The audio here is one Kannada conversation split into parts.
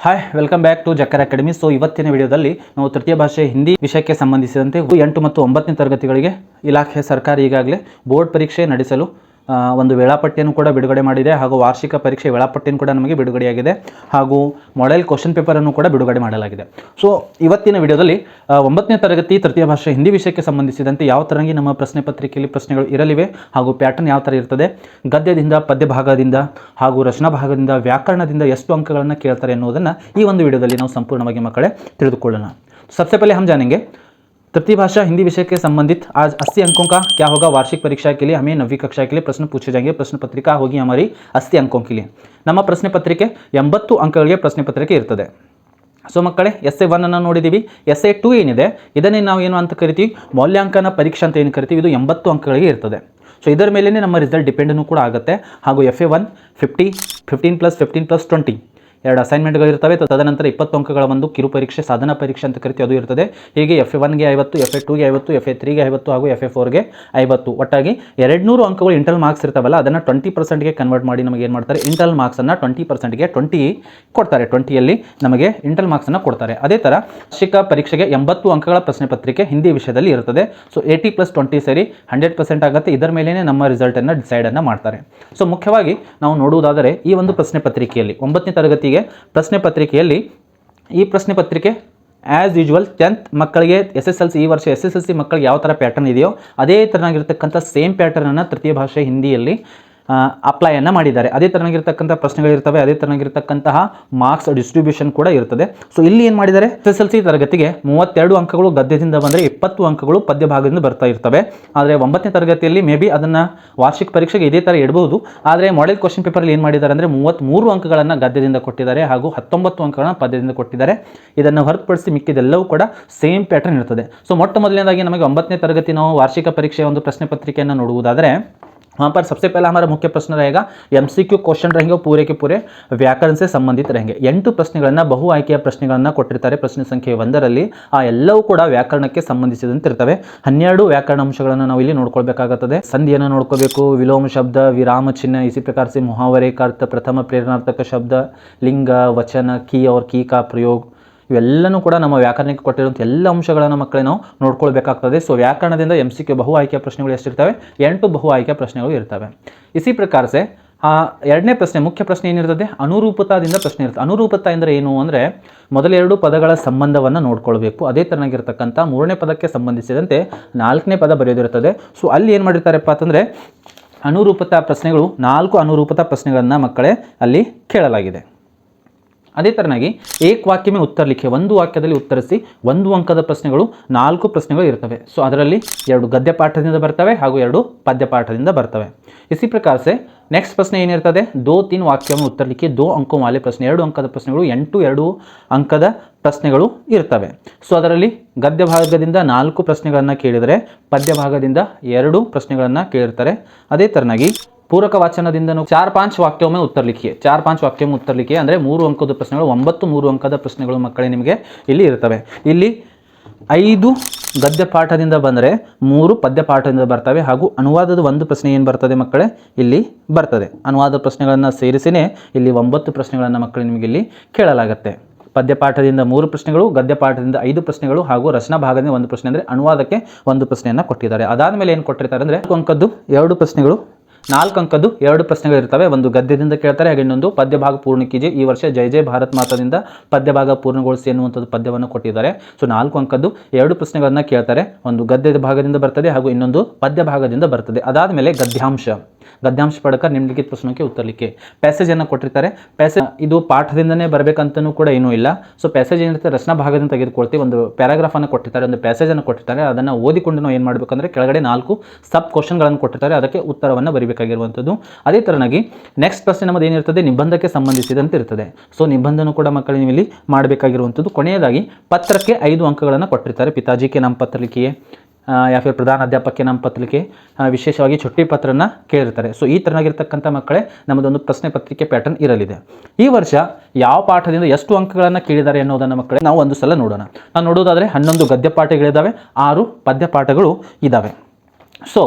ಹಾಯ್ ವೆಲ್ಕಮ್ ಬ್ಯಾಕ್ ಟು ಜಕ್ಕರ್ ಅಕಾಡೆಮಿ ಸೊ ಇವತ್ತಿನ ವಿಡಿಯೋದಲ್ಲಿ ನಾವು ತೃತೀಯ ಭಾಷೆ ಹಿಂದಿ ವಿಷಯಕ್ಕೆ ಸಂಬಂಧಿಸಿದಂತೆ ಎಂಟು ಮತ್ತು ಒಂಬತ್ತನೇ ತರಗತಿಗಳಿಗೆ ಇಲಾಖೆ ಸರ್ಕಾರ ಈಗಾಗಲೇ ಬೋರ್ಡ್ ಪರೀಕ್ಷೆ ನಡೆಸಲು ಒಂದು ವೇಳಾಪಟ್ಟಿಯನ್ನು ಕೂಡ ಬಿಡುಗಡೆ ಮಾಡಿದೆ ಹಾಗೂ ವಾರ್ಷಿಕ ಪರೀಕ್ಷೆ ವೇಳಾಪಟ್ಟಿಯನ್ನು ಕೂಡ ನಮಗೆ ಬಿಡುಗಡೆಯಾಗಿದೆ ಹಾಗೂ ಮಾಡೆಲ್ ಕ್ವಶನ್ ಪೇಪರನ್ನು ಕೂಡ ಬಿಡುಗಡೆ ಮಾಡಲಾಗಿದೆ ಸೊ ಇವತ್ತಿನ ವಿಡಿಯೋದಲ್ಲಿ ಆ, ಒಂಬತ್ತನೇ ತರಗತಿ ತೃತೀಯ ಭಾಷೆ ಹಿಂದಿ ವಿಷಯಕ್ಕೆ ಸಂಬಂಧಿಸಿದಂತೆ ಯಾವ ತರಂಗಿ ನಮ್ಮ ಪ್ರಶ್ನೆ ಪತ್ರಿಕೆಯಲ್ಲಿ ಪ್ರಶ್ನೆಗಳು ಇರಲಿವೆ ಹಾಗೂ ಪ್ಯಾಟರ್ನ್ ಯಾವ ಥರ ಇರ್ತದೆ ಗದ್ಯದಿಂದ ಪದ್ಯ ಭಾಗದಿಂದ ಹಾಗೂ ರಚನಾ ಭಾಗದಿಂದ ವ್ಯಾಕರಣದಿಂದ ಎಷ್ಟು ಅಂಕಗಳನ್ನು ಕೇಳ್ತಾರೆ ಎನ್ನುವುದನ್ನು ಈ ಒಂದು ವಿಡಿಯೋದಲ್ಲಿ ನಾವು ಸಂಪೂರ್ಣವಾಗಿ ಮಕ್ಕಳೇ ತಿಳಿದುಕೊಳ್ಳೋಣ सबसे पहले हम जानेंगे तृतीय भाषा हिंदी विषय के संबंधित आज 80 अंकों का क्या होगा वार्षिक परीक्षा के लिए हमें नवी कक्षा के लिए प्रश्न पूछे जाएंगे प्रश्न पत्रिका होगी हमारी 80 अंकों के लिए ನಮ್ಮ ಪ್ರಶ್ನೆ ಪತ್ರಿಕೆ ಎಂಬತ್ತು ಅಂಕಗಳಿಗೆ ಪ್ರಶ್ನೆ ಪತ್ರಿಕೆ ಇರ್ತದೆ ಸೊ ಮಕ್ಕಳೇ ಎಸ್ ಎ ಒನ್ ಅನ್ನು ನೋಡಿದ್ದೀವಿ ಎಸ್ ಎ ಟು ಏನಿದೆ ಇದನ್ನೇ ನಾವು ಏನು ಅಂತ ಕರಿತೀವಿ ಮೌಲ್ಯಾಂಕನ ಪರೀಕ್ಷೆ ಅಂತ ಏನು ಕರಿತೀವಿ ಇದು ಎಂಬತ್ತು ಅಂಕಗಳಿಗೆ ಇರ್ತದೆ ಸೊ ಇದರ ಮೇಲೇ ನಮ್ಮ ರಿಸಲ್ಟ್ ಡಿಪೆಂಡೂ ಕೂಡ ಆಗುತ್ತೆ ಹಾಗೂ F A one fifty fifteen plus fifteen plus twenty ಎರಡು ಅಸೈನ್ಮೆಂಟ್ಗಳು ಇರ್ತವೆ. ತದನಂತರ ಇಪ್ಪತ್ತು ಅಂಕಗಳ ಒಂದು ಕಿರು ಪರೀಕ್ಷೆ, ಸಾಧನ ಪರೀಕ್ಷೆ ಅಂತ ಕರಿತೀವಿ. ಅದು ಇರ್ತದೆ. ಹೀಗೆ ಎಫ್ ಎ ಒನ್ಗೆ ಐವತ್ತು ಎಫ್ ಎ ಟೂಗೆ ಐವತ್ತು ಎಫ್ ಎ ತ್ರೀಗೆ ಐವತ್ತು ಹಾಗೂ ಎಫ್ ಎ ಫೋರ್ಗೆ ಐವತ್ತು. ಒಟ್ಟಾಗಿ ಎರಡು ನೂರು ಅಂಕಗಳು ಇಂಟರ್ನಲ್ ಮಾರ್ಕ್ಸ್ ಇರ್ತಾವಲ್ಲ, ಅದನ್ನು ಟ್ವೆಂಟಿ ಪರ್ಸೆಂಟ್ಗೆ ಕನ್ವರ್ಟ್ ಮಾಡಿ ನಮಗೆ ಏನು ಮಾಡ್ತಾರೆ? ಇಂಟರ್ನಲ್ ಮಾರ್ಕ್ಸನ್ನು ಟ್ವೆಂಟಿ ಪರ್ಸೆಂಟ್ಗೆ ಟ್ವೆಂಟಿ ಕೊಡ್ತಾರೆ. ಟ್ವೆಂಟಿಯಲ್ಲಿ ನಮಗೆ ಇಂಟರ್ನಲ್ ಮಾರ್ಕ್ಸನ್ನು ಕೊಡ್ತಾರೆ. ಅದೇ ಥರ ಶಿಕ್ಷಕ ಪರೀಕ್ಷೆಗೆ ಎಂಬತ್ತು ಅಂಕಗಳ ಪ್ರಶ್ನೆ ಪತ್ರಿಕೆ ಹಿಂದಿ ವಿಷಯದಲ್ಲಿ ಇರ್ತದೆ. ಸೊ ಏಯ್ಟಿ ಪ್ಲಸ್ ಟ್ವೆಂಟಿ ಸೇರಿ ಹಂಡ್ರೆಡ್ ಪರ್ಸೆಂಟ್ ಆಗುತ್ತೆ. ಇದರ ಮೇಲೇ ನಮ್ಮ ರಿಸಲ್ಟನ್ನು ಡಿಸೈಡನ್ನು ಮಾಡ್ತಾರೆ. ಸೊ ಮುಖ್ಯವಾಗಿ ನಾವು ನೋಡುವುದಾದರೆ ಈ ಒಂದು ಪ್ರಶ್ನೆ ಪತ್ರಿಕೆಯಲ್ಲಿ ಒಂಬತ್ತನೇ ತರಗತಿಗೆ ಪ್ರಶ್ನೆ ಪತ್ರಿಕೆಯಲ್ಲಿ ಈ ಪ್ರಶ್ನೆ ಪತ್ರಿಕೆ ಆ್ಯಸ್ ಯೂಶ್ವಲ್ ಟೆಂತ್ ಮಕ್ಕಳಿಗೆ ಎಸ್ ಎಸ್ ಎಲ್ ಸಿ ಈ ವರ್ಷ ಎಸ್ ಎಸ್ ಎಲ್ ಸಿ ಮಕ್ಕಳಿಗೆ ಯಾವ ಥರ ಪ್ಯಾಟರ್ನ್ ಇದೆಯೋ, ಅದೇ ಥರನಾಗಿರ್ತಕ್ಕಂಥ ಸೇಮ್ ಪ್ಯಾಟರ್ನನ್ನು ತೃತೀಯ ಭಾಷೆ ಹಿಂದಿಯಲ್ಲಿ ಅಪ್ಲೈಯನ್ನು ಮಾಡಿದ್ದಾರೆ. ಅದೇ ಥರನಾಗಿರ್ತಕ್ಕಂಥ ಪ್ರಶ್ನೆಗಳಿರ್ತವೆ, ಅದೇ ಥರನಾಗಿರ್ತಕ್ಕಂತಹ ಮಾರ್ಕ್ಸ್ ಡಿಸ್ಟ್ರಿಬ್ಯೂಷನ್ ಕೂಡ ಇರ್ತದೆ. ಸೊ ಇಲ್ಲಿ ಏನು ಮಾಡಿದ್ದಾರೆ? ಎಸ್ ಎಸ್ ಎಲ್ ಸಿ ತರಗತಿಗೆ ಮೂವತ್ತೆರಡು ಅಂಕಗಳು ಗದ್ಯದಿಂದ ಬಂದರೆ ಇಪ್ಪತ್ತು ಅಂಕಗಳು ಪದ್ಯ ಭಾಗದಿಂದ ಬರ್ತಾ ಇರ್ತವೆ. ಆದರೆ ಒಂಬತ್ತನೇ ತರಗತಿಯಲ್ಲಿ ಮೇ ಬಿ ಅದನ್ನು ವಾರ್ಷಿಕ ಪರೀಕ್ಷೆಗೆ ಇದೇ ಥರ ಇಡಬಹುದು ಆದರೆ ಮಾಡೆಲ್ ಕ್ವಶನ್ ಪೇಪರಲ್ಲಿ ಏನು ಮಾಡಿದ್ದಾರೆ ಅಂದರೆ ಮೂವತ್ತ್ಮೂರು ಅಂಕಗಳನ್ನು ಗದ್ಯದಿಂದ ಕೊಟ್ಟಿದ್ದಾರೆ ಹಾಗೂ ಹತ್ತೊಂಬತ್ತು ಅಂಕಗಳನ್ನು ಪದ್ಯದಿಂದ ಕೊಟ್ಟಿದ್ದಾರೆ. ಇದನ್ನು ಹೊರತುಪಡಿಸಿ ಮಿಕ್ಕಿದೆಲ್ಲವೂ ಕೂಡ ಸೇಮ್ ಪ್ಯಾಟರ್ನ್ ಇರ್ತದೆ. ಸೊ ಮೊಟ್ಟ ಮೊದಲನೇದಾಗಿ ನಮಗೆ ಒಂಬತ್ತನೇ ತರಗತಿ ನಾವು ವಾರ್ಷಿಕ ಪರೀಕ್ಷೆಯ ಒಂದು ಪ್ರಶ್ನೆ ಪತ್ರಿಕೆಯನ್ನು ನೋಡುವುದಾದರೆ वहाँ पर सबसे पहला हमारा मुख्य प्रश्न रहेगा ಎಮ್ ಕ್ವಶನ್ रहेंगे वो पूरे के पूरे ವ್ಯಾಕರಣ से ಸಂಬಂಧಿತ रहेंगे ಎಂಟು ಪ್ರಶ್ನೆಗಳನ್ನು ಬಹು ಆಯ್ಕೆಯ ಪ್ರಶ್ನೆಗಳನ್ನು ಕೊಟ್ಟಿರ್ತಾರೆ ಪ್ರಶ್ನೆ ಸಂಖ್ಯೆ ಒಂದರಲ್ಲಿ ಆ ಎಲ್ಲವೂ ಕೂಡ ವ್ಯಾಕರಣಕ್ಕೆ ಸಂಬಂಧಿಸಿದಂತೆ ಇರ್ತವೆ ಹನ್ನೆರಡು ವ್ಯಾಕರಣ ಅಂಶಗಳನ್ನು ನಾವು ಇಲ್ಲಿ ನೋಡ್ಕೊಳ್ಬೇಕಾಗುತ್ತದೆ ಸಂಧಿಯನ್ನು ನೋಡ್ಕೋಬೇಕು ವಿಲೋಮ ಶಬ್ದ ವಿರಾಮ ಚಿಹ್ನ ಇಸಿ ಪ್ರಕಾರ से मुहावरे का अर्थ ಪ್ರಥಮ ಪ್ರೇರಣಾರ್ಥಕ ಶಬ್ದ ಲಿಂಗ ವಚನ ಕೀ और ಕೀ का ಪ್ರಯೋಗ ಇವೆಲ್ಲನೂ ಕೂಡ ನಮ್ಮ ವ್ಯಾಕರಣಕ್ಕೆ ಕೊಟ್ಟಿರುವಂಥ ಎಲ್ಲ ಅಂಶಗಳನ್ನು ಮಕ್ಕಳೇ ನಾವು ನೋಡ್ಕೊಳ್ಬೇಕಾಗ್ತದೆ. ಸೊ ವ್ಯಾಕರಣದಿಂದ ಎಂ ಸಿ ಕ್ಯೂ ಬಹು ಆಯ್ಕೆಯ ಪ್ರಶ್ನೆಗಳು ಎಷ್ಟಿರ್ತವೆ? ಎಂಟು ಬಹು ಆಯ್ಕೆಯ ಪ್ರಶ್ನೆಗಳು ಇರ್ತವೆ. ಇಸಿ ಪ್ರಕಾರಸೆ ಆ ಎರಡನೇ ಪ್ರಶ್ನೆ ಮುಖ್ಯ ಪ್ರಶ್ನೆ ಏನಿರ್ತದೆ? ಅನುರೂಪತಾದಿಂದ ಪ್ರಶ್ನೆ ಇರುತ್ತೆ ಅನುರೂಪತ ಅಂದರೆ ಏನು ಅಂದರೆ ಮೊದಲೆರಡು ಪದಗಳ ಸಂಬಂಧವನ್ನು ನೋಡ್ಕೊಳ್ಬೇಕು. ಅದೇ ಥರನಾಗಿರ್ತಕ್ಕಂಥ ಮೂರನೇ ಪದಕ್ಕೆ ಸಂಬಂಧಿಸಿದಂತೆ ನಾಲ್ಕನೇ ಪದ ಬರೆಯೋದಿರ್ತದೆ. ಸೊ ಅಲ್ಲಿ ಏನು ಮಾಡಿರ್ತಾರಪ್ಪ ಅಂತಂದರೆ ಅನುರೂಪತಾ ಪ್ರಶ್ನೆಗಳು ನಾಲ್ಕು ಅನುರೂಪತಾ ಪ್ರಶ್ನೆಗಳನ್ನು ಮಕ್ಕಳೇ ಅಲ್ಲಿ ಕೇಳಲಾಗಿದೆ. ಅದೇ ತರನಾಗಿ ಏಕ್ ವಾಕ್ಯಮೇ ಉತ್ತರ ಲಿಖೆ ಒಂದು ವಾಕ್ಯದಲ್ಲಿ ಉತ್ತರಿಸಿ ಒಂದು ಅಂಕದ ಪ್ರಶ್ನೆಗಳು, ನಾಲ್ಕು ಪ್ರಶ್ನೆಗಳು ಇರ್ತವೆ. ಸೊ ಅದರಲ್ಲಿ ಎರಡು ಗದ್ಯ ಪಾಠದಿಂದ ಬರ್ತವೆ ಹಾಗೂ ಎರಡು ಪದ್ಯ ಪಾಠದಿಂದ ಬರ್ತವೆ. ಇಸಿ ಪ್ರಕಾರ ಸೆ ನೆಕ್ಸ್ಟ್ ಪ್ರಶ್ನೆ ಏನಿರ್ತದೆ? ದೋ ತಿನ್ ವಾಕ್ಯವನ್ನು ಉತ್ತರಲಿಕ್ಕೆ ದೋ ಅಂಕು ಮಾಲೆ ಪ್ರಶ್ನೆ, ಎರಡು ಅಂಕದ ಪ್ರಶ್ನೆಗಳು, ಎಂಟು ಎರಡು ಅಂಕದ ಪ್ರಶ್ನೆಗಳು ಇರ್ತವೆ. ಸೊ ಅದರಲ್ಲಿ ಗದ್ಯ ಭಾಗದಿಂದ ನಾಲ್ಕು ಪ್ರಶ್ನೆಗಳನ್ನು ಕೇಳಿದರೆ ಪದ್ಯ ಭಾಗದಿಂದ ಎರಡು ಪ್ರಶ್ನೆಗಳನ್ನು ಕೇಳಿರ್ತಾರೆ ಅದೇ ಥರನಾಗಿ ಪೂರಕ ವಾಚನದಿಂದನೂ ಚಾರ್ ಪಾಂಚ್ ವಾಕ್ಯೊಮ್ಮೆ ಉತ್ತರ ಲಿಖಿಯೇ. ಚಾರ್ ಪಾಂಚ್ ವಾಕ್ಯೊಮ್ಮೆ ಉತ್ತರ ಲಿಖಿಯೇ ಅಂದರೆ ಮೂರು ಅಂಕದ ಪ್ರಶ್ನೆಗಳು, ಒಂಬತ್ತು ಮೂರು ಅಂಕದ ಪ್ರಶ್ನೆಗಳು ಮಕ್ಕಳೇ ನಿಮಗೆ ಇಲ್ಲಿ ಇರ್ತವೆ. ಇಲ್ಲಿ ಐದು ಗದ್ಯ ಪಾಠದಿಂದ ಬಂದರೆ ಮೂರು ಪದ್ಯ ಪಾಠದಿಂದ ಬರ್ತವೆ ಹಾಗೂ ಅನುವಾದದ ಒಂದು ಪ್ರಶ್ನೆ ಏನು ಬರ್ತದೆ ಮಕ್ಕಳೇ? ಇಲ್ಲಿ ಬರ್ತದೆ. ಅನುವಾದ ಪ್ರಶ್ನೆಗಳನ್ನು ಸೇರಿಸಿನೇ ಇಲ್ಲಿ ಒಂಬತ್ತು ಪ್ರಶ್ನೆಗಳನ್ನು ಮಕ್ಕಳು ನಿಮಗೆ ಇಲ್ಲಿ ಕೇಳಲಾಗುತ್ತೆ. ಪದ್ಯ ಪಾಠದಿಂದ ಮೂರು ಪ್ರಶ್ನೆಗಳು ಗದ್ಯ ಪಾಠದಿಂದ ಐದು ಪ್ರಶ್ನೆಗಳು ಹಾಗೂ ರಚನಾ ಭಾಗದಿಂದ ಒಂದು ಪ್ರಶ್ನೆ ಅಂದರೆ ಅನುವಾದಕ್ಕೆ ಒಂದು ಪ್ರಶ್ನೆಯನ್ನು ಕೊಟ್ಟಿದ್ದಾರೆ. ಅದಾದಮೇಲೆ ಏನು ಕೊಟ್ಟಿರ್ತಾರೆ ಅಂದರೆ ಅಂಕದ್ದು ಎರಡು ಪ್ರಶ್ನೆಗಳು ನಾಲ್ಕು ಅಂಕದ್ದು ಎರಡು ಪ್ರಶ್ನೆಗಳು ಇರ್ತವೆ ಒಂದು ಗದ್ಯದಿಂದ ಕೇಳ್ತಾರೆ, ಹಾಗೆ ಇನ್ನೊಂದು ಪದ್ಯಭಾಗ ಪೂರ್ಣಕ್ಕಿಜಿ ಈ ವರ್ಷ ಜೈ ಜೈ ಭಾರತ್ ಮಾತಾದಿಂದ ಪದ್ಯಭಾಗ ಪೂರ್ಣಗೊಳಿಸಿ ಎನ್ನುವಂಥದ್ದು ಪದ್ಯವನ್ನು ಕೊಟ್ಟಿದ್ದಾರೆ. ಸೊ ನಾಲ್ಕು ಅಂಕದ್ದು ಎರಡು ಪ್ರಶ್ನೆಗಳನ್ನು ಕೇಳ್ತಾರೆ. ಒಂದು ಗದ್ಯದ ಭಾಗದಿಂದ ಬರ್ತದೆ, ಹಾಗೂ ಇನ್ನೊಂದು ಪದ್ಯ ಭಾಗದಿಂದ ಬರ್ತದೆ. ಅದಾದ ಮೇಲೆ ಗದ್ಯಾಂಶ. ಗದ್ಯಾಂಶ ಪಡಕ ನಿಮ್ಲಿಖಿತ ಪ್ರಶ್ನೆಗೆ ಉತ್ತರಲಿಕ್ಕೆ ಪ್ಯಾಸೇಜನ್ನು ಕೊಟ್ಟಿರ್ತಾರೆ. ಪ್ಯಾಸೇಜ್ ಇದು ಪಾಠದಿಂದನೇ ಬರಬೇಕಂತನೂ ಕೂಡ ಏನೂ ಇಲ್ಲ. ಸೊ ಪ್ಯಾಸೇಜ್ ಏನಿರುತ್ತೆ, ರಚನಾ ಭಾಗದಿಂದ ತೆಗೆದುಕೊಳ್ತೀವಿ. ಒಂದು ಪ್ಯಾರಾಗ್ರಾಫನ್ನು ಕೊಟ್ಟಿರ್ತಾರೆ, ಒಂದು ಪ್ಯಾಸೇಜನ್ನು ಕೊಟ್ಟಿರ್ತಾರೆ. ಅದನ್ನು ಓದಿಕೊಂಡು ನಾವು ಏನು ಮಾಡಬೇಕಂದ್ರೆ ಕೆಳಗಡೆ ನಾಲ್ಕು ಸಬ್ ಕ್ವಶನ್ಗಳನ್ನು ಕೊಟ್ಟಿರ್ತಾರೆ. ಅದಕ್ಕೆ ಉತ್ತರವನ್ನು ಬರೀಬೇಕಾಗಿರುವಂಥದ್ದು. ಅದೇ ತರನಾಗಿ ನೆಕ್ಸ್ಟ್ ಪ್ರಶ್ನೆ ನಮ್ಮದು ಏನಿರ್ತದೆ? ನಿಬಂಧಕ್ಕೆ ಸಂಬಂಧಿಸಿದಂತೆ ಇರ್ತದೆ. ಸೊ ನಿಬಂಧನೂ ಕೂಡ ಮಕ್ಕಳು ನೀವು ಇಲ್ಲಿ ಮಾಡಬೇಕಾಗಿರುವಂಥದ್ದು. ಕೊನೆಯದಾಗಿ ಪತ್ರಕ್ಕೆ ಐದು ಅಂಕಗಳನ್ನು ಕೊಟ್ಟಿರ್ತಾರೆ ಪಿತಾಜಿಗೆ, ನಮ್ಮ ಪತ್ರಲಿಕೆಯೇ ಯಾ ಫಿರ್ ಪ್ರಧಾನ ಅಧ್ಯಾಪಕಕ್ಕೆ ನಮ್ಮ ಪತ್ರಿಕೆ ವಿಶೇಷವಾಗಿ ಚುಟ್ಟಿ ಪತ್ರನ ಕೇಳಿರ್ತಾರೆ. ಸೊ ಈ ಥರನಾಗಿರ್ತಕ್ಕಂಥ ಮಕ್ಕಳೇ ನಮ್ಮದೊಂದು ಪ್ರಶ್ನೆ ಪತ್ರಿಕೆ ಪ್ಯಾಟರ್ನ್ ಇರಲಿದೆ. ಈ ವರ್ಷ ಯಾವ ಪಾಠದಿಂದ ಎಷ್ಟು ಅಂಕಗಳನ್ನು ಕೇಳಿದ್ದಾರೆ ಅನ್ನೋದನ್ನು ಮಕ್ಕಳೇ ನಾವು ಒಂದು ಸಲ ನೋಡೋಣ. ನಾವು ನೋಡೋದಾದರೆ ಹನ್ನೊಂದು ಗದ್ಯ ಪಾಠಗಳಿದ್ದಾವೆ ಆರು ಪದ್ಯ ಪಾಠಗಳು ಇದ್ದಾವೆ ಸೊ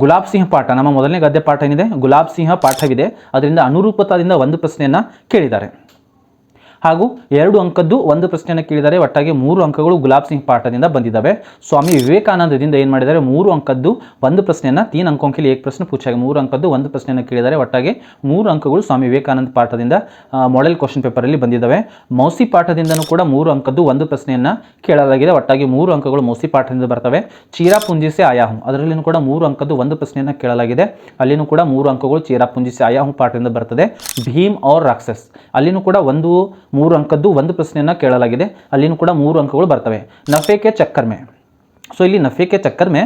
ಗುಲಾಬ್ ಸಿಂಹ ಪಾಠ, ನಮ್ಮ ಮೊದಲನೇ ಗದ್ಯ ಪಾಠ ಏನಿದೆ? ಗುಲಾಬ್ ಸಿಂಹ ಪಾಠವಿದೆ. ಅದರಿಂದ ಅನುರೂಪತಾದಿಂದ ಒಂದು ಪ್ರಶ್ನೆಯನ್ನು ಕೇಳಿದ್ದಾರೆ. ಹಾಗೂ ಎರಡು ಅಂಕದ್ದು ಒಂದು ಪ್ರಶ್ನೆಯನ್ನು ಕೇಳಿದರೆ ಒಟ್ಟಾಗಿ ಮೂರು ಅಂಕಗಳು ಗುಲಾಬ್ ಸಿಂಗ್ ಪಾಠದಿಂದ ಬಂದಿದ್ದಾವೆ. ಸ್ವಾಮಿ ವಿವೇಕಾನಂದದಿಂದ ಏನು ಮಾಡಿದರೆ ಮೂರು ಅಂಕದ್ದು ಒಂದು ಪ್ರಶ್ನೆಯನ್ನು ತೀನ್ ಅಂಕೋಂಕಿಲಿ ಏಕ್ ಪ್ರಶ್ನೆ ಪೂಚಾಗಿ ಮೂರು ಅಂಕದ್ದು ಒಂದು ಪ್ರಶ್ನೆಯನ್ನು ಕೇಳಿದರೆ ಒಟ್ಟಾಗಿ ಮೂರು ಅಂಕಗಳು ಸ್ವಾಮಿ ವಿವೇಕಾನಂದ ಪಾಠದಿಂದ ಮಾಡೆಲ್ ಕ್ವಶನ್ ಪೇಪರಲ್ಲಿ ಬಂದಿದ್ದಾವೆ. ಮೌಸಿ ಪಾಠದಿಂದನೂ ಕೂಡ ಮೂರು ಅಂಕದ್ದು ಒಂದು ಪ್ರಶ್ನೆಯನ್ನು ಕೇಳಲಾಗಿದೆ. ಒಟ್ಟಾಗಿ ಮೂರು ಅಂಕಗಳು ಮೌಸಿ ಪಾಠದಿಂದ ಬರ್ತವೆ. ಚೀರಾ ಪುಂಜಿಸಿ ಆಯಾಹು, ಅದರಲ್ಲಿನೂ ಕೂಡ ಮೂರು ಅಂಕದ್ದು ಒಂದು ಪ್ರಶ್ನೆಯನ್ನು ಕೇಳಲಾಗಿದೆ. ಅಲ್ಲಿನೂ ಕೂಡ ಮೂರು ಅಂಕಗಳು ಚೀರಾ ಪುಂಜಿಸಿ ಆಯಾಹು ಪಾಠದಿಂದ ಬರ್ತದೆ. ಭೀಮ್ ಔರ್ ರಾಕ್ಷಸ್, ಅಲ್ಲಿನೂ ಕೂಡ ಒಂದು ಮೂರು ಅಂಕದ್ದು ಒಂದು ಪ್ರಶ್ನೆಯನ್ನು ಕೇಳಲಾಗಿದೆ. ಅಲ್ಲಿನೂ ಕೂಡ ಮೂರು ಅಂಕಗಳು ಬರ್ತವೆ. ನಫೇಕೆ ಚಕ್ಕರ್ಮೆ. ಸೊ ಇಲ್ಲಿ ನಫೇಕೆ ಚಕ್ಕರ್ಮೆ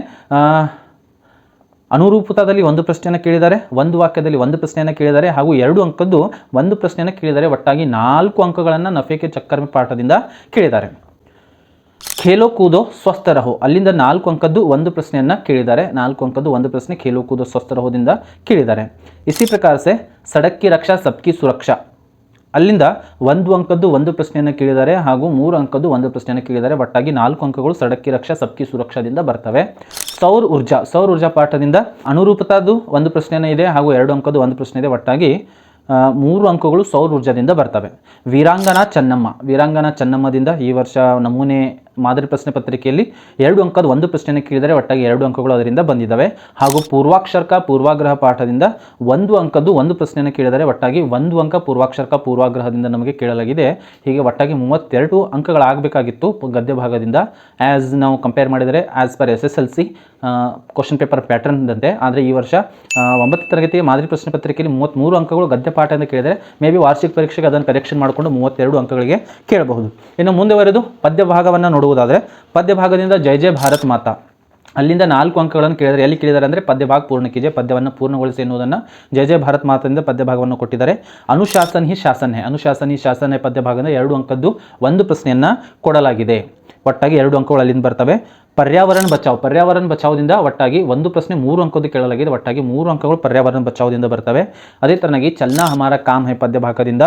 ಅನುರೂಪತಾದಲ್ಲಿ ಒಂದು ಪ್ರಶ್ನೆಯನ್ನು ಕೇಳಿದ್ದಾರೆ, ಒಂದು ವಾಕ್ಯದಲ್ಲಿ ಒಂದು ಪ್ರಶ್ನೆಯನ್ನು ಕೇಳಿದ್ದಾರೆ, ಹಾಗೂ ಎರಡು ಅಂಕದ್ದು ಒಂದು ಪ್ರಶ್ನೆಯನ್ನು ಕೇಳಿದ್ದಾರೆ. ಒಟ್ಟಾಗಿ ನಾಲ್ಕು ಅಂಕಗಳನ್ನು ನಫೇಕೆ ಚಕ್ಕರ್ಮೆ ಪಾಠದಿಂದ ಕೇಳಿದ್ದಾರೆ. ಖೇಲೋ ಕೂದೋ ಸ್ವಸ್ಥ ರಹೋ. ಅಲ್ಲಿಂದ ನಾಲ್ಕು ಅಂಕದ್ದು ಒಂದು ಪ್ರಶ್ನೆಯನ್ನು ಕೇಳಿದ್ದಾರೆ. ನಾಲ್ಕು ಅಂಕದ್ದು ಒಂದು ಪ್ರಶ್ನೆ ಖೇಲೋ ಕೂದೋ ಸ್ವಸ್ಥ ರಹೋದಿಂದ ಕೇಳಿದ್ದಾರೆ. ಇಸಿ ಪ್ರಕಾರ ಸೆ ಸಡಕ್ ಕಿ ರಕ್ಷಾ ಸಬ್ಕಿ ಸುರಕ್ಷಾ. ಅಲ್ಲಿಂದ ಒಂದು ಅಂಕದ್ದು ಒಂದು ಪ್ರಶ್ನೆಯನ್ನು ಕೇಳಿದ್ದಾರೆ ಹಾಗೂ ಮೂರು ಅಂಕದ್ದು ಒಂದು ಪ್ರಶ್ನೆಯನ್ನು ಕೇಳಿದ್ದಾರೆ. ಒಟ್ಟಾಗಿ ನಾಲ್ಕು ಅಂಕಗಳು ಸಡಕ್ಕಿ ರಕ್ಷಾ, ಸಬ್ಕಿ ಸುರಕ್ಷಾದಿಂದ ಬರ್ತವೆ. ಸೌರ ಊರ್ಜಾ ಸೌರ ಊರ್ಜಾ ಪಾಠದಿಂದ ಅನುರೂಪತಾದು ಒಂದು ಪ್ರಶ್ನೆನೇ ಇದೆ ಹಾಗೂ ಎರಡು ಅಂಕದ್ದು ಒಂದು ಪ್ರಶ್ನೆ ಇದೆ. ಒಟ್ಟಾಗಿ ಮೂರು ಅಂಕಗಳು ಸೌರ ಊರ್ಜಾದಿಂದ ಬರ್ತವೆ. ವೀರಾಂಗನಾ ಚೆನ್ನಮ್ಮ, ವೀರಾಂಗನಾ ಚೆನ್ನಮ್ಮದಿಂದ ಈ ವರ್ಷ ನಮೂನೆ ಮಾದರಿ ಪ್ರಶ್ನೆ ಪತ್ರಿಕೆಯಲ್ಲಿ ಎರಡು ಅಂಕದ ಒಂದು ಪ್ರಶ್ನೆಯನ್ನು ಕೇಳಿದರೆ ಒಟ್ಟಾಗಿ ಎರಡು ಅಂಕಗಳು ಅದರಿಂದ ಬಂದಿದ್ದಾವೆ. ಹಾಗೂ ಪೂರ್ವಾಕ್ಷರಕ ಪೂರ್ವಾಗ್ರಹ ಪಾಠದಿಂದ ಒಂದು ಅಂಕದ್ದು ಒಂದು ಪ್ರಶ್ನೆಯನ್ನು ಕೇಳಿದರೆ ಒಟ್ಟಾಗಿ ಒಂದು ಅಂಕ ಪೂರ್ವಾಕ್ಷರಕ ಪೂರ್ವಾಗ್ರಹದಿಂದ ನಮಗೆ ಕೇಳಲಾಗಿದೆ. ಹೀಗೆ ಒಟ್ಟಾಗಿ ಮೂವತ್ತೆರಡು ಅಂಕಗಳಾಗಬೇಕಾಗಿತ್ತು ಗದ್ಯ ಭಾಗದಿಂದ. ಆ್ಯಸ್ ನಾವು ಕಂಪೇರ್ ಮಾಡಿದರೆ as per S S L C question paper ಪ್ಯಾಟರ್ನ್ದಂತೆ ಆದರೆ ಈ ವರ್ಷ ಒಂಬತ್ತು ತರಗತಿಯ ಮಾದರಿ ಪ್ರಶ್ನೆ ಪತ್ರಿಕೆಯಲ್ಲಿ ಮೂವತ್ತ್ಮೂರು ಅಂಕಗಳು ಗದ್ಯ ಪಾಠ ಅಂತ ಕೇಳಿದರೆ ಮೇ ಬಿ ವಾರ್ಷಿಕ ಪರೀಕ್ಷೆಗೆ ಅದನ್ನು ಕರೆಕ್ಷನ್ ಮಾಡಿಕೊಂಡು ಮೂವತ್ತೆರಡು ಅಂಕಗಳಿಗೆ ಕೇಳಬಹುದು. ಇನ್ನು ಮುಂದುವರೆದು ಪದ್ಯ ಭಾಗವನ್ನು ನೋಡುವುದಾದರೆ ಪದ್ಯ ಭಾಗದಿಂದ ಜಯ ಜಯ ಭಾರತ್ ಮಾತಾ. ಅಲ್ಲಿಂದ ನಾಲ್ಕು ಅಂಕಗಳನ್ನು ಕೇಳಿದರೆ, ಎಲ್ಲಿ ಕೇಳಿದ್ದಾರೆ ಅಂದರೆ ಪದ್ಯಭಾಗ ಪೂರ್ಣ ಕೀಜೆ ಪದ್ಯವನ್ನು ಪೂರ್ಣಗೊಳಿಸಿ ಎನ್ನುವುದನ್ನು ಜಯ ಜಯ ಭಾರತ್ ಮಾತದಿಂದ ಪದ್ಯಭಾಗವನ್ನು ಕೊಟ್ಟಿದ್ದಾರೆ. ಅನುಶಾಸನ ಹಿ ಶಾಸನೆ ಅನುಶಾಸನ ಹಿ ಶಾಸನೆ ಪದ್ಯಭಾಗದಿಂದ ಪದ್ಯ ಭಾಗದಿಂದ ಎರಡು ಅಂಕದ್ದು ಒಂದು ಪ್ರಶ್ನೆಯನ್ನು ಕೊಡಲಾಗಿದೆ. ಒಟ್ಟಾಗಿ ಎರಡು ಅಂಕಗಳು ಅಲ್ಲಿಂದ ಬರ್ತವೆ. ಪರ್ಯಾವರಣ ಬಚಾವ್, ಪರ್ಯಾವರಣ ಬಚಾವದಿಂದ ಒಟ್ಟಾಗಿ ಒಂದು ಪ್ರಶ್ನೆ ಮೂರು ಅಂಕದ್ದು ಕೇಳಲಾಗಿದೆ, ಒಟ್ಟಾಗಿ ಮೂರು ಅಂಕಗಳು ಪರ್ಯಾವರಣ ಬಚಾವದಿಂದ ಬರ್ತವೆ. ಅದೇ ತರನಾಗಿ ಚಲ್ನಾ ಹಮಾರ ಕಾಮ್ ಹೈ ಪದ್ಯ ಭಾಗದಿಂದ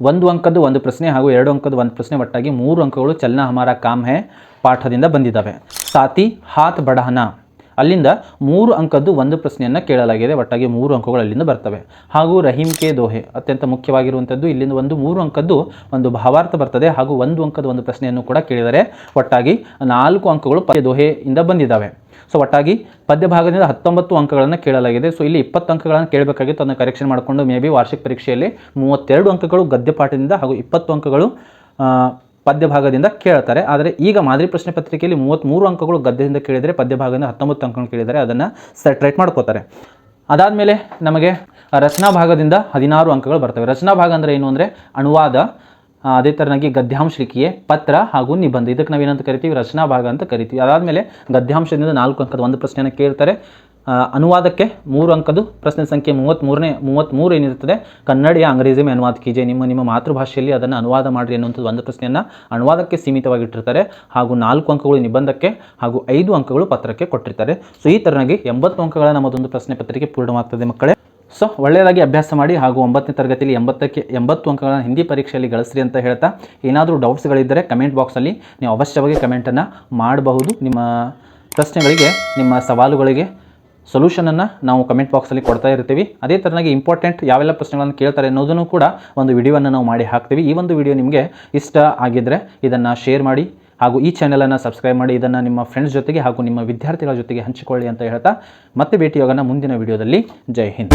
ಒಂದು ಅಂಕದ್ದು ಒಂದು ಪ್ರಶ್ನೆ ಹಾಗೂ ಎರಡು ಅಂಕದ್ದು ಒಂದು ಪ್ರಶ್ನೆ ಒಟ್ಟಾಗಿ ಮೂರು ಅಂಕಗಳು ಚಲನ ಹಮಾರ ಕಾಮ್ ಹೇ ಪಾಠದಿಂದ ಬಂದಿದ್ದಾವೆ. ಸಾತಿ ಹಾತ್ ಬಡಹನ. ಅಲ್ಲಿಂದ ಮೂರು ಅಂಕದ್ದು ಒಂದು ಪ್ರಶ್ನೆಯನ್ನು ಕೇಳಲಾಗಿದೆ. ಒಟ್ಟಾಗಿ ಮೂರು ಅಂಕಗಳು ಅಲ್ಲಿಂದ ಬರ್ತವೆ. ಹಾಗೂ ರಹೀಂ ಕೆ ದೋಹೆ ಅತ್ಯಂತ ಮುಖ್ಯವಾಗಿರುವಂಥದ್ದು. ಇಲ್ಲಿಂದ ಒಂದು ಮೂರು ಅಂಕದ್ದು ಒಂದು ಭಾವಾರ್ಥ ಬರ್ತದೆ. ಹಾಗೂ ಒಂದು ಅಂಕದ ಒಂದು ಪ್ರಶ್ನೆಯನ್ನು ಕೂಡ ಕೇಳಿದರೆ ಒಟ್ಟಾಗಿ ನಾಲ್ಕು ಅಂಕಗಳು ಪದ್ಯ ದೋಹೆಯಿಂದ ಬಂದಿದ್ದಾವೆ. ಸೊ ಒಟ್ಟಾಗಿ ಪದ್ಯ ಭಾಗದಿಂದ ಹತ್ತೊಂಬತ್ತು ಅಂಕಗಳನ್ನು ಕೇಳಲಾಗಿದೆ. ಸೊ ಇಲ್ಲಿ ಇಪ್ಪತ್ತು ಅಂಕಗಳನ್ನು ಕೇಳಬೇಕಾಗಿತ್ತು ಅದನ್ನು ಕರೆಕ್ಷನ್ ಮಾಡಿಕೊಂಡು ಮೇ ಬಿ ವಾರ್ಷಿಕ ಪರೀಕ್ಷೆಯಲ್ಲಿ ಮೂವತ್ತೆರಡು ಅಂಕಗಳು ಗದ್ಯ ಪಾಠದಿಂದ ಹಾಗೂ ಇಪ್ಪತ್ತು ಅಂಕಗಳು ಪದ್ಯ ಭಾಗದಿಂದ ಕೇಳ್ತಾರೆ. ಆದರೆ ಈಗ ಮಾದರಿ ಪ್ರಶ್ನೆ ಪತ್ರಿಕೆಯಲ್ಲಿ ಮೂವತ್ತ್ಮೂರು ಅಂಕಗಳು ಗದ್ಯದಿಂದ ಕೇಳಿದರೆ, ಪದ್ಯ ಭಾಗದಿಂದ ಹತ್ತೊಂಬತ್ತು ಅಂಕಗಳು ಕೇಳಿದರೆ ಅದನ್ನು ಸೆಟ್ರೇಟ್ ಮಾಡ್ಕೋತಾರೆ. ಅದಾದಮೇಲೆ ನಮಗೆ ರಚನಾ ಭಾಗದಿಂದ ಹದಿನಾರು ಅಂಕಗಳು ಬರ್ತವೆ. ರಚನಾ ಭಾಗ ಅಂದರೆ ಏನು ಅಂದರೆ ಅನುವಾದ ಅದೇ ಥರನಾಗಿ ಗದ್ಯಾಂಶಿಕೆಯೇ ಪತ್ರ ಹಾಗೂ ನಿಬಂಧ. ಇದಕ್ಕೆ ನಾವೇನಂತ ಕರಿತೀವಿ? ರಚನಾ ಭಾಗ ಅಂತ ಕರಿತೀವಿ. ಅದಾದಮೇಲೆ ಗದ್ಯಾಂಶದಿಂದ ನಾಲ್ಕು ಅಂಕದ ಒಂದು ಪ್ರಶ್ನೆಯನ್ನು ಕೇಳ್ತಾರೆ. ಅನುವಾದಕ್ಕೆ ಮೂರು ಅಂಕದ್ದು ಪ್ರಶ್ನೆ ಸಂಖ್ಯೆ ಮೂವತ್ತ್ಮೂರನೇ ಮೂವತ್ತ್ಮೂರು ಏನಿರ್ತದೆ ಕನ್ನಡಿಯ ಅಂಗ್ರೇಜಿ ಮೇ ಅನುವಾದ ಕೀಜೆ ನಿಮ್ಮ ನಿಮ್ಮ ಮಾತೃಭಾಷೆಯಲ್ಲಿ ಅದನ್ನು ಅನುವಾದ ಮಾಡಿರಿ ಅನ್ನುವಂಥದ್ದು ಒಂದು ಪ್ರಶ್ನೆಯನ್ನು ಅನುವಾದಕ್ಕೆ ಸೀಮಿತವಾಗಿಟ್ಟಿರ್ತಾರೆ. ಹಾಗೂ ನಾಲ್ಕು ಅಂಕಗಳು ನಿಬಂಧಕ್ಕೆ ಹಾಗೂ ಐದು ಅಂಕಗಳು ಪತ್ರಕ್ಕೆ ಕೊಟ್ಟಿರ್ತಾರೆ. ಸೊ ಈ ಥರನಾಗಿ ಎಂಬತ್ತು ಅಂಕಗಳ ನಮ್ಮದೊಂದು ಪ್ರಶ್ನೆ ಪತ್ರಿಕೆ ಪೂರ್ಣವಾಗ್ತದೆ ಮಕ್ಕಳೇ. ಸೊ ಒಳ್ಳೆಯದಾಗಿ ಅಭ್ಯಾಸ ಮಾಡಿ ಹಾಗೂ ಒಂಬತ್ತನೇ ತರಗತಿಯಲ್ಲಿ ಎಂಬತ್ತಕ್ಕೆ ಎಂಬತ್ತು ಅಂಕಗಳನ್ನು ಹಿಂದಿ ಪರೀಕ್ಷೆಯಲ್ಲಿ ಗಳಿಸ್ರಿ ಅಂತ ಹೇಳ್ತಾ ಏನಾದರೂ ಡೌಟ್ಸ್ಗಳಿದ್ದರೆ ಕಮೆಂಟ್ ಬಾಕ್ಸಲ್ಲಿ ನೀವು ಅವಶ್ಯವಾಗಿ ಕಮೆಂಟನ್ನು ಮಾಡಬಹುದು. ನಿಮ್ಮ ಪ್ರಶ್ನೆಗಳಿಗೆ, ನಿಮ್ಮ ಸವಾಲುಗಳಿಗೆ ಸೊಲ್ಯೂಷನನ್ನು ನಾವು ಕಮೆಂಟ್ ಬಾಕ್ಸಲ್ಲಿ ಕೊಡ್ತಾ ಇರ್ತೀವಿ. ಅದೇ ಥರನಾಗಿ ಇಂಪಾರ್ಟೆಂಟ್ ಯಾವೆಲ್ಲ ಪ್ರಶ್ನೆಗಳನ್ನು ಕೇಳ್ತಾರೆ ಅನ್ನೋದನ್ನು ಕೂಡ ಒಂದು ವಿಡಿಯೋವನ್ನು ನಾವು ಮಾಡಿ ಹಾಕ್ತೀವಿ. ಈ ಒಂದು ವಿಡಿಯೋ ನಿಮಗೆ ಇಷ್ಟ ಆಗಿದ್ದರೆ ಇದನ್ನು ಶೇರ್ ಮಾಡಿ ಹಾಗೂ ಈ ಚಾನೆಲನ್ನು ಸಬ್ಸ್ಕ್ರೈಬ್ ಮಾಡಿ, ಇದನ್ನು ನಿಮ್ಮ ಫ್ರೆಂಡ್ಸ್ ಜೊತೆಗೆ ಹಾಗೂ ನಿಮ್ಮ ವಿದ್ಯಾರ್ಥಿಗಳ ಜೊತೆಗೆ ಹಂಚಿಕೊಳ್ಳಿ ಅಂತ ಹೇಳ್ತಾ ಮತ್ತೆ ಭೇಟಿಯಾಗೋಣ ಮುಂದಿನ ವಿಡಿಯೋದಲ್ಲಿ. ಜೈ ಹಿಂದ್.